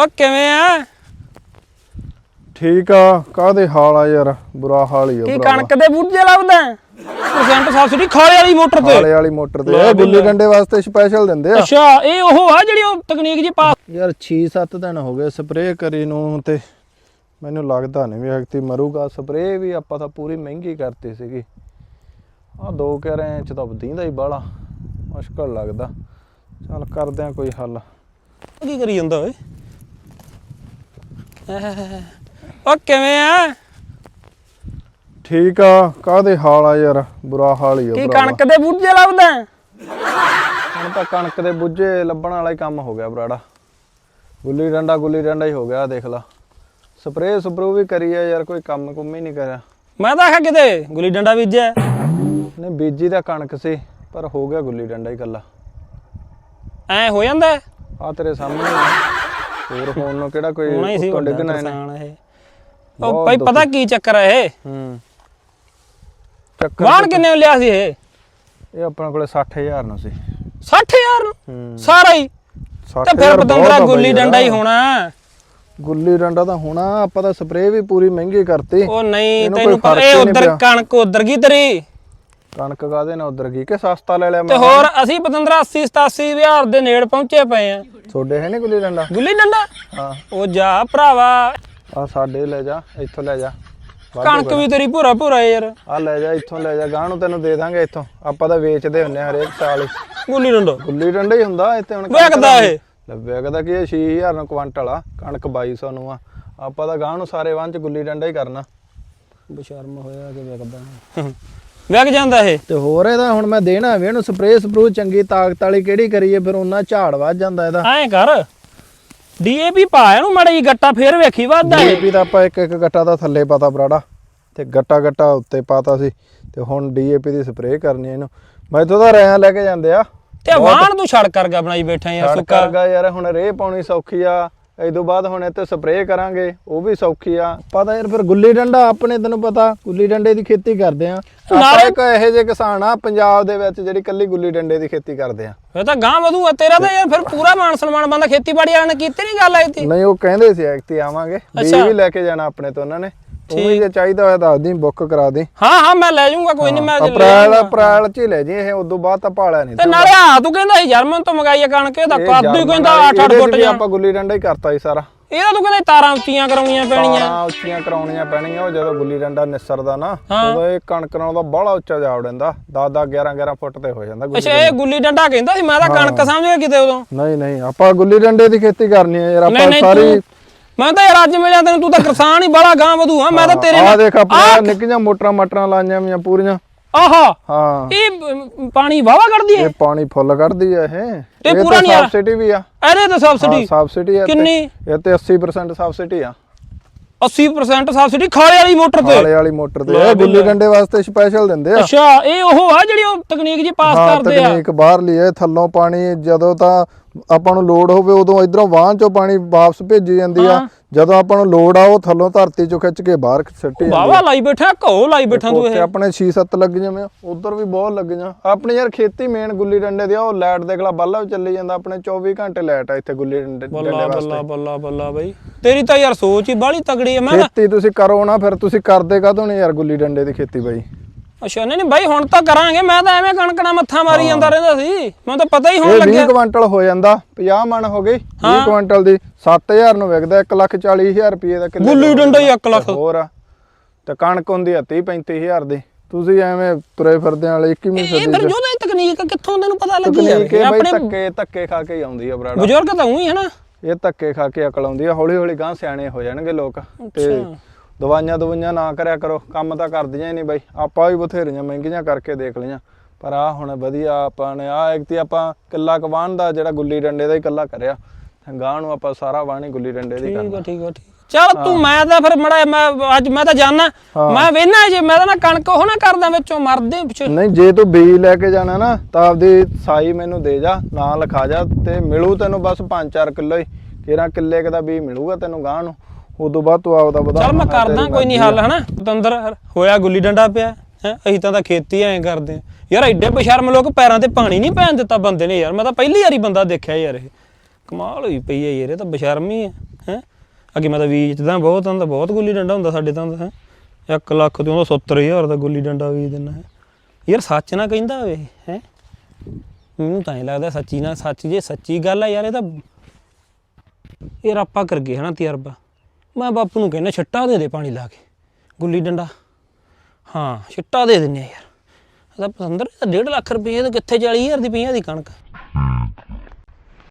ਉਹ ਕਿਵੇਂ ਆ? ਠੀਕ ਆ ਕਾਹਦੇ ਹਾਲ ਆ ਯਾਰ? ਬੁਰਾ ਹਾਲ ਹੀ ਆ ਕੀ ਭਰਾਵਾ। ਕਣਕ ਦੇ ਬੂਝੇ ਲੱਭਦਾ? ਪਰਸੈਂਟ ਸਬਸਿਡੀ ਖਾਲੇ ਵਾਲੀ ਮੋਟਰ ਤੇ। ਹਾਲੇ ਵਾਲੀ ਮੋਟਰ ਤੇ। ਇਹ ਗੁੱਲੀ। ਡੰਡੇ ਵਾਸਤੇ ਸਪੈਸ਼ਲ ਦਿੰਦੇ ਆ। ਅੱਛਾ ਇਹ ਉਹ ਆ ਜਿਹੜੀ ਉਹ ਤਕਨੀਕ ਜੀ ਪਾ ਯਾਰ 6-7 ਦਿਨ ਹੋ ਗਏ ਸਪਰੇਅ ਕਰੀ ਨੂੰ ਤੇ ਮੈਨੂੰ ਲੱਗਦਾ ਨਹੀਂ ਵੀ ਐਕਤੀ ਮਰੂਗਾ। ਸਪਰੇਅ ਵੀ ਆਪਾਂ ਤਾਂ ਪੂਰੀ ਮਹਿੰਗੀ ਕਰਤੀ ਸੀਗੀ। ਆ ਦੋ ਕਹਿ ਰਹੇ ਚ ਤਾਂ ਦੀਂਦਾ ਹੀ ਬਾਲਾ ਮੁਸ਼ਕਲ ਲੱਗਦਾ। ਚੱਲ ਕਰਦੇ ਆ ਕੋਈ ਹੱਲ। ਕੀ ਕਰੀ ਜਾਂਦਾ ਓਏ? ਉਹ ਕਿਵੇਂ ਆ? ਠੀਕ ਆ ਕਾਹਦੇ ਹਾਲ ਆ ਯਾਰ? ਬੁਰਾ ਹਾਲ ਹੀ ਆ ਕੀ ਭਰਾਵਾ। ਕਣਕ ਦੇ ਬੂਝੇ ਲੱਭਦਾ? ਹੁਣ ਤਾਂ ਕਣਕ ਦੇ ਬੁੱਝੇ ਲੱਭਣ ਵਾਲਾ ਹੀ ਕੰਮ ਹੋ ਗਿਆ ਬਰਾੜਾ। ਗੁੱਲੀ ਡੰਡਾ ਗੁੱਲੀ ਡੰਡਾ ਹੀ ਹੋ ਗਿਆ ਦੇਖ ਲਾ। ਸਪਰੇਅ ਸਪਰੂ ਵੀ ਕਰੀ ਆ ਯਾਰ ਕੋਈ ਕੰਮ ਕੁੰਮ ਹੀ ਨਹੀਂ ਕਰਿਆ। ਮੈਂ ਤਾਂ ਆਖਿਆ ਕਿਤੇ ਗੁੱਲੀ ਡੰਡਾ ਬੀਜਿਆ। ਨਹੀਂ ਬੀਜੀ ਦਾ ਕਣਕ ਸੀ ਪਰ ਹੋ ਗਿਆ ਗੁੱਲੀ ਡੰਡਾ ਹੀ ਕੱਲਾ ਐ ਹੋ ਜਾਂਦਾ? ਆ ਤੇਰੇ ਸਾਹਮਣੇ ਆ। ਹੋਰ ਹੋਣ ਨੂੰ ਕਿਹੜਾ ਕੋਈ ਹੋਣਾ ਹੀ ਸੀ ਵੱਡਾ ਇਹ। ਉਹ ਭਾਈ ਪਤਾ ਕੀ ਚੱਕਰ ਹੈ ਇਹ? ਹੂੰ। ਚੱਕਰ ਵਾਹਣ ਕਿੰਨੇ ਨੂੰ ਲਿਆ ਸੀ ਇਹ? ਇਹ ਆਪਣੇ ਕੋਲੇ 60000 ਨੂੰ ਸੀ। 60000 ਨੂੰ? ਸਾਰਾ ਹੀ? ਤੇ 60,000 ਫਿਰ ਬਹੁਤ ਪਤੰਦਰਾ ਆ ਗੁੱਲੀ ਡੰਡਾ ਹੀ ਯਾਰ। ਹੋਣਾ। ਗੁੱਲੀ ਡੰਡਾ ਤਾਂ ਹੋਣਾ ਆਪਾਂ ਤਾਂ ਸਪਰੇਅ ਵੀ ਪੂਰੀ ਮਹਿੰਗੀ ਕਰਤੀ। ਉਹ ਨਹੀਂ ਇਹਨੂੰ ਤੈਨੂੰ ਕੋਈ ਪਤਾ ਫ਼ਰਕ ਇਹ ਨਹੀਂ ਉਧਰ ਪਿਆ। ਕਣਕ ਉਧਰ ਗਈ ਤੇਰੀ। ਕਣਕ ਕਾਦੇ ਨਾਲ ਉਧਰ ਗਈ? ਕਿ ਸਸਤਾ ਲੈ ਲਿਆ ਤੇ ਮੈਂ। ਹੋਰ ਅਸੀਂ ਪਤੰਦਰਾ 80 87 ਹਜ਼ਾਰ ਦੇ ਨੇੜ ਪਹੁੰਚੇ ਪਏ ਆ। ਤੁਹਾਡੇ ਹੈ ਨਹੀਂ ਗੁੱਲੀ ਡੰਡਾ? ਗੁੱਲੀ ਡੰਡਾ? ਹਾਂ। ਉਹ ਜਾ ਭਰਾਵਾ। ਆ ਸਾਡੇ ਲੈ ਜਾ ਇੱਥੋਂ ਲੈ ਜਾ। ਕਣਕ ਵੀ ਤੇਰੀ ਭੂਰਾ ਭੂਰਾ ਯਾਰ। ਆ ਲੈ ਜਾ ਇੱਥੋਂ ਲੈ ਜਾ। ਗਾਂ ਨੂੰ ਤੈਨੂੰ ਦੇ ਦਾਂਗੇ ਇੱਥੋਂ। ਆਪਾਂ ਤਾਂ ਵੇਚਦੇ ਹੁੰਨੇ ਆ ਹਰੇਕ ਸਾਲ ਹੀ। ਗੁੱਲੀ ਡੰਡਾ। ਗੁੱਲੀ ਡੰਡਾ ਹੀ ਹੁੰਦਾ ਇੱਥੇ ਹੁਣ ਵਿਕਦਾ ਇਹ? ਲੈ ਵਿਕਦਾ ਕੀ ਹੈ 6000 ਨੂੰ ਕੁਆਂਟਲ ਆ ਕਣਕ 2200 ਨੂੰ ਆ। ਆਪਾਂ ਤਾਂ ਗਾਂ ਨੂੰ ਸਾਰੇ ਵਾਂ ਚ ਗੁੱਲੀ ਡੰਡਾ ਹੀ ਕਰਨਾ। ਬਸ਼ਰਮ ਹੋਇਆ ਕਿ ਵਿਕਦਾ। ਵਿਕ ਜਾਂਦਾ ਇਹ। ਤੇ ਹੋਰ ਇਹਦਾ ਹੁਣ ਮੈਂ ਦੇਣਾ ਵੀ ਇਹਨੂੰ ਸਪਰੇਅ ਸਪਰੂ ਚੰਗੀ ਤਾਕਤ ਵਾਲੀ ਕਿਹੜੀ ਕਰੀਏ ਫਿਰ ਉਹਨਾਂ ਝਾੜ ਵੱਧ ਜਾਂਦਾ ਇਹਦਾ। ਐਂ ਕਰ ਡੀਏਪੀ ਪਾ ਇਹਨੂੰ ਮਾੜੀ ਜਿਹੀ ਗੱਟਾ ਫੇਰ ਵੇਖੀ ਵੱਧਦਾ ਇਹ। ਡੀਏਪੀ ਦਾ ਆਪਾਂ ਇੱਕ ਇੱਕ ਗੱਟਾ ਦਾ ਥੱਲੇ ਪਾਤਾ ਬਰਾੜਾ ਤੇ ਗੱਟਾ ਗੱਟਾ ਉੱਤੇ ਪਾਤਾ ਸੀ ਤੇ ਹੁਣ ਡੀਏਪੀ ਦੀ ਸਪਰੇਅ ਕਰਨੀ ਇਹਨੂੰ। ਮੈਥੋਂ ਤਾਂ ਰਿਆਂ ਲੈ ਕੇ ਜਾਂਦੇ ਆ। ਤੇ ਵਾਹਣ ਤੂੰ ਛੜ ਕਰਗਾ ਬਣਾਈ ਬੈਠਾ ਯਾਰ ਸੁੱਕਾ। ਕਰਗਾ ਯਾਰ ਹੁਣ ਰੇ ਪਾਉਣੀ ਸੌਖੀ ਆ। ਇਹ ਤੋਂ ਬਾਅਦ ਹੁਣ ਇੱਥੇ ਸਪਰੇਅ ਕਰਾਂਗੇ ਉਹ ਵੀ ਸੌਖੀ ਆ। ਪਤਾ ਯਾਰ ਫਿਰ ਗੁੱਲੀ ਡੰਡਾ ਆਪਣੇ ਤੈਨੂੰ ਪਤਾ ਗੁੱਲੀ ਡੰਡੇ ਦੀ ਖੇਤੀ ਕਰਦੇ ਆ। ਆਪਾਂ ਇੱਕ ਇਹੋ ਜਿਹੇ ਕਿਸਾਨ ਆ ਪੰਜਾਬ ਦੇ ਵਿੱਚ ਜਿਹੜੀ ਕੱਲੀ ਗੁੱਲੀ ਡੰਡੇ ਦੀ ਖੇਤੀ ਕਰਦੇ ਆ। ਫੇਰ ਤਾਂ ਗਾਂ ਵਧੂ ਆ ਤੇਰਾ ਤਾਂ ਯਾਰ ਫਿਰ ਪੂਰਾ ਮਾਨ ਸਨਮਾਨ ਬੰਦਾ ਖੇਤੀਬਾੜੀ ਵਾਲਿਆਂ ਨੇ ਕੀਤੀ ਨਹੀਂ ਗੱਲ ਆਈ ਤੀ? ਨਹੀਂ ਉਹ ਕਹਿੰਦੇ ਸੀ ਐਕਤੀ ਆਵਾਂਗੇ। ਅੱਛਾ। ਵੀ ਲੈ ਕੇ ਜਾਣਾ ਆਪਣੇ ਤੋਂ ਉਹਨਾਂ ਨੇ। ਤੂੰ ਜੇ ਚਾਹੀਦਾ ਹੋਇਆ ਦੱਸ ਦੀ ਬੁੱਕ ਕਰਾ ਦੇ। ਹਾਂ ਹਾਂ ਮੈਂ ਲੈ ਜਾਊਂਗਾ ਕੋਈ ਨਹੀਂ ਮੈਂ ਅਪ੍ਰੈਲ। ਅਪ੍ਰੈਲ ਚ ਹੀ ਲੈ ਜੀ ਇਹ ਉਦੋਂ ਬਾਅਦ ਤਾਂ ਭਾਲਿਆ ਨਹੀਂ ਤੇ ਨਾਲੇ ਆ ਤੂੰ ਕਹਿੰਦਾ ਸੀ ਜਰਮਨ ਤੋਂ ਮੰਗਾਈ ਆ ਕਣਕ ਇਹਦਾ ਕੱਦ ਹੀ ਕਹਿੰਦਾ 8-8 ਫੁੱਟ ਜਾ। ਆਪਾਂ ਗੁੱਲੀ ਡੰਡਾ ਹੀ ਕਰਤਾ ਸੀ ਸਾਰਾ। ਇਹਦਾ ਤੂੰ ਕਹਿੰਦਾ ਤਾਰਾਂ ਉੱਚੀਆਂ ਕਰਾਉਣੀਆਂ ਪੈਣੀਆਂ। ਤਾਰਾਂ ਉੱਚੀਆਂ ਕਰਾਉਣੀਆਂ ਪੈਣੀਆਂ ਉਹ ਜਦੋਂ ਗੁੱਲੀ ਡੰਡਾ ਨਿਸਰਦਾ ਨਾ ਹਾਂ। ਉਦੋਂ ਇਹ ਕਣਕ ਨਾਲੋਂ ਤਾਂ ਬਾਹਲਾ ਉੱਚਾ ਜਾ ਉੜਦਾ 10 10 11 11 ਫੁੱਟ ਤੇ ਹੋ ਜਾਂਦਾ ਗੁੱਲੀ ਅੱਛਾ ਇਹ ਗੁੱਲੀ ਡੰਡਾ ਕਹਿੰਦਾ ਸੀ ਮੈਂ ਤਾਂ ਕਣਕ ਸਮਝ ਗਿਆ ਕਿਤੇ ਉਦੋਂ। ਨਹੀਂ ਨਹੀਂ ਆਪਾਂ ਗੁੱਲੀ ਡੰਡੇ ਦੀ ਖੇਤੀ ਕਰਨੀ ਹੈ ਯਾਰ ਆਪਾਂ ਸਾਰੀ ਮੈਂ ਤਾਂ ਯਾਰ ਅੱਜ ਮਿਲਿਆ ਤੈਨੂੰ ਤੂੰ ਤਾਂ ਕਿਸਾਨ ਹੀ ਬੜਾ ਗਾਂ ਵਧੂ ਹਾਂ ਮੈਂ ਤਾਂ ਤੇਰੇ ਨਾਲ ਦੇਖ ਆਪਾਂ ਨਿੱਕੀਆਂ ਮੋਟਰਾਂ ਮਟਰਾਂ ਲਾਈਆਂ ਵੀਆਂ ਪੂਰੀਆਂ। ਆਹਾ ਹਾਂ। ਇਹ ਪਾਣੀ ਵਾਵਾ ਕੱਢਦੀ ਹੈ? ਇਹ ਪਾਣੀ ਫੁੱਲ ਕੱਢਦੀ ਆ ਇਹ। ਇਹ ਪੂਰਾ ਨਹੀਂ। ਸਬਸਿਡੀ ਵੀ ਆ। ਅਰੇ ਤੇ ਹਾਂ ਸਬਸਿਡੀ ਸਬਸਿਡੀ ਆ ਕਿੰਨੀ? ਇਹ ਤੇ 80% ਸਬਸਿਡੀ ਆ। 80% ਸਬਸਿਡੀ ਖਾਲੇ ਵਾਲੀ ਮੋਟਰ ਤੇ। ਵਾਲੇ ਵਾਲੀ ਮੋਟਰ ਤੇ। ਇਹ ਗੁੱਲੀ। ਡੰਡੇ ਵਾਸਤੇ ਸਪੈਸ਼ਲ ਦਿੰਦੇ ਆ। ਅੱਛਾ ਇਹ ਉਹ ਆ ਜਿਹੜੀ ਉਹ ਤਕਨੀਕ ਜੀ ਪਾਸ ਕਰਦੇ ਆ। ਤਕਨੀਕ ਬਾਹਰ ਲਈ ਥੱਲੋਂ ਪਾਣੀ ਜਦੋਂ ਤਾਂ ਆਪਾਂ ਨੂੰ ਲੋਡ ਹੋਵੇ ਉਦੋਂ ਇਧਰੋਂ ਵਾਹਨ ਚੋਂ ਪਾਣੀ ਵਾਪਸ ਭੇਜੀ ਜਾਂਦੀ ਆ। ਜਦੋਂ ਆਪਾਂ ਨੂੰ ਲੋਡ ਆ ਉਹ ਥੱਲੋਂ ਧਰਤੀ ਚੋਂ ਖਿੱਚ ਕੇ ਬਾਹਰ ਸਿੱਟੀ ਜਾਂਦੀ ਵਾਵਾ ਲਾਈ ਬੈਠਾ ਘੋ ਲਾਈ ਬੈਠਾ ਤੂੰ ਉੱਥੇ ਇਹ। ਆਪਣੇ 6-7 ਲੱਗ ਜਿਵੇਂ ਉਧਰ ਵੀ ਬਹੁਤ ਲੱਗ ਜਾਂ ਆਪਣੀ ਯਾਰ ਖੇਤੀ ਮੇਨ ਗੁੱਲੀ ਡੰਡੇ ਦੀ ਆ ਉਹ ਲਾਈਟ ਦੇਖ ਲਾ ਬੱਲਾ ਚੱਲੀ ਜਾਂਦਾ। ਆਪਣੇ 24 ਘੰਟੇ ਲਾਈਟ ਆ ਇੱਥੇ ਗੁੱਲੀ ਡੰਡੇ ਬੱਲਾ ਬੱਲਾ ਬੱਲਾ ਬੱਲਾ ਬਈ। ਤੇਰੀ ਤਾਂ ਯਾਰ ਸੋਚ ਹੀ ਬਾਹਲੀ ਤਗੜੀ ਹੈ ਮੈਂ ਖੇਤੀ ਤੁਸੀਂ ਕਰੋ ਨਾ ਫਿਰ ਤੁਸੀਂ ਕਰਦੇ ਕਾਹਤੋਂ ਨਹੀਂ ਯਾਰ ਗੁੱਲੀ ਡੰਡੇ ਦੀ ਖੇਤੀ ਬਾਈ? ਅੱਛਾ ਨਹੀਂ ਨਹੀਂ ਬਾਈ ਹੁਣ ਤਾਂ ਕਰਾਂਗੇ ਮੈਂ ਤਾਂ ਐਵੇਂ ਕਣਕ ਨਾਲ ਮੱਥਾ ਮਾਰੀ ਜਾਂਦਾ ਰਹਿੰਦਾ ਸੀ। ਮੈਨੂੰ ਤਾਂ ਪਤਾ ਹੀ ਹੋਣ ਇਹ 20 ਲੱਗਿਆ। ਕੁਇੰਟਲ ਹੋ ਜਾਂਦਾ 50 ਮਣ ਹੋ ਗਈ 20 ਕੁਇੰਟਲ ਦੀ 7000 ਨੂੰ ਵਿਕਦਾ 140000 ਰੁਪਏ ਦਾ ਕਿੱਲੇ ਗੁੱਲੀ ਡੰਡਾ ਹੀ 1 ਲੱਖ। ਹੋਰ ਆ ਤੇ ਕਣਕ ਹੁੰਦੀ ਆ 30 35000 ਦੀ। ਤੁਸੀਂ ਐਵੇਂ ਤੁਰੇ ਫਿਰਦੇ ਵਾਲੇ 21ਵੀਂ ਇਹ ਸਦੀ ਫਿਰ ਜੋਦਾ ਤਕਨੀਕ ਕਿੱਥੋਂ ਤੈਨੂੰ ਪਤਾ ਲੱਗੀ ਤਕਨੀਕ ਯਾਰ ਇਹ ਬਈ ਆਪਣੇ ਧੱਕੇ ਧੱਕੇ ਖਾ ਕੇ ਹੀ ਆਉਂਦੀ ਆ ਬਰਾੜਾ। ਬਜ਼ੁਰਗ ਤਾਂ ਉਹੀ ਹੈ ਨਾ। ਇਹ ਧੱਕੇ ਖਾ ਕੇ ਅਕਲ ਆਉਂਦੀ ਆ ਹੌਲੀ ਹੌਲੀ ਗਾਂ ਸਿਆਣੇ ਹੋ ਜਾਣਗੇ ਲੋਕ। ਤੇ ਦਵਾਈਆਂ ਦਵਾਈਆਂ ਨਾ ਕਰਿਆ ਕਰੋ ਕੰਮ ਤਾਂ ਕਰਦੀਆਂ ਹੀ ਨਹੀਂ ਬਾਈ। ਆਪਾਂ ਵੀ ਬਥੇਰੀਆਂ ਮਹਿੰਗੀਆਂ ਕਰਕੇ ਦੇਖ ਲਈਆਂ। ਪਰ ਆ ਹੁਣ ਵਧੀਆ ਆਪਾਂ ਨੇ ਆ ਇੱਕ ਤੇ ਆਪਾਂ ਕਿੱਲਾ ਕਵਾਨ ਦਾ ਜਿਹੜਾ ਗੁੱਲੀ ਡੰਡੇ ਦਾ ਹੀ ਕੱਲਾ ਕਰਿਆ। ਗਾਂ ਨੂੰ ਆਪਾਂ ਸਾਰਾ ਵਾਣੀ ਗੁੱਲੀ ਡੰਡੇ ਦੀ ਠੀਕ ਕਰਨਾ। ਆ ਠੀਕ ਆ। ਠੀਕ ਚਲ ਤੂੰ ਮੈਂ ਤਾਂ ਫਿਰ ਮੜਾ ਮੈਂ ਅੱਜ ਮੈਂ ਤਾਂ ਜਾਣਾ ਮੈਂ ਵੇਨਾ ਜੇ ਮੈਂ ਤਾਂ ਨਾ ਕਣਕ ਉਹ ਨਾ ਕਰਦਾ ਵਿੱਚੋਂ ਮਰਦੇ ਪਿੱਛੇ। ਨਹੀਂ ਜੇ ਤੂੰ ਬੀਜ ਲੈ ਕੇ ਜਾਣਾ ਨਾ ਤਾਂ ਆਪਦੀ ਸਾਈ ਮੈਨੂੰ ਦੇ ਜਾ ਨਾਂ ਲਿਖਾ ਜਾ ਤੇ ਮਿਲੂ ਤੈਨੂੰ ਬਸ 5-4 ਕਿਲੋ ਹੀ। ਕਿਹੜਾ ਕਿੱਲੇ ਕੁ ਦਾ ਬੀਜ ਮਿਲੂਗਾ ਤੈਨੂੰ ਗਾਂ ਨੂੰ। ਉਦੋਂ ਬਾਅਦ ਤੂੰ ਆਪਦਾ ਵਧਾ ਚਲ ਮੈਂ ਕਰਦਾ ਕੋਈ ਨਹੀਂ ਹੱਲ ਹਨਾ? ਤੰਦਰ ਹੋਇਆ ਗੁੱਲੀ ਡੰਡਾ ਪਿਆ ਹੈ? ਅਸੀਂ ਤਾਂ ਤਾਂ ਖੇਤੀ ਐਂ ਕਰਦੇ ਆ। ਯਾਰ ਐਡੇ ਬਸ਼ਰਮ ਲੋਕ ਪੈਰਾਂ ਤੇ ਪਾਣੀ ਨਹੀਂ ਪੈਣ ਦਿੱਤਾ ਬੰਦੇ ਨੇ ਯਾਰ। ਮੈਂ ਤਾਂ ਪਹਿਲੀ ਵਾਰੀ ਬੰਦਾ ਦੇਖਿਆ ਯਾਰ ਇਹ। ਕਮਾਲ ਹੋਈ ਪਈ ਹੈ ਯਾਰ ਇਹ ਤਾਂ ਬਸ਼ਰਮ ਹੀ ਹੈ ਹੈ? ਅੱਗੇ ਮੈਂ ਤਾਂ ਵੇਚਦਾ ਬਹੁਤ ਹੁੰਦਾ ਬਹੁਤ ਗੁੱਲੀ ਡੰਡਾ ਹੁੰਦਾ ਸਾਡੇ ਤਾਂ ਹੈ। 1 ਲੱਖ ਤੇ ਉਹਦਾ 70000 ਦਾ ਗੁੱਲੀ ਡੰਡਾ ਵੇਚ ਦਿੰਦਾ, ਹੈ। ਯਾਰ ਸੱਚ ਨਾ ਕਹਿੰਦਾ ਹੋਵੇ, ਹੈ। ਮੈਨੂੰ ਤਾਂ ਇਹ ਲੱਗਦਾ ਸੱਚੀ ਨਾ, ਸੱਚ ਜੇ ਸੱਚੀ ਗੱਲ ਆ ਯਾਰ, ਇਹ ਤਾਂ ਯਾਰ ਆਪਾਂ ਕਰ ਗਏ, ਹਨਾ ਤਜਰਬਾ। ਮੈਂ ਬਾਪੂ ਨੂੰ ਕਹਿੰਦਾ, ਛੱਟਾ ਦੇ ਦੇ ਪਾਣੀ ਲਾ ਕੇ, ਗੁੱਲੀ ਡੰਡਾ। ਹਾਂ, ਛੱਟਾ ਦੇ ਦਿੰਨੇ ਆ ਯਾਰ। ਇਹਦਾ ਪਸੰਦਰ 1.5 ਲੱਖ ਰੁਪਏ ਤੇ ਕਿੱਥੇ 40000 ਦੀ, ਪਈਆਂ ਦੀ ਕਣਕ।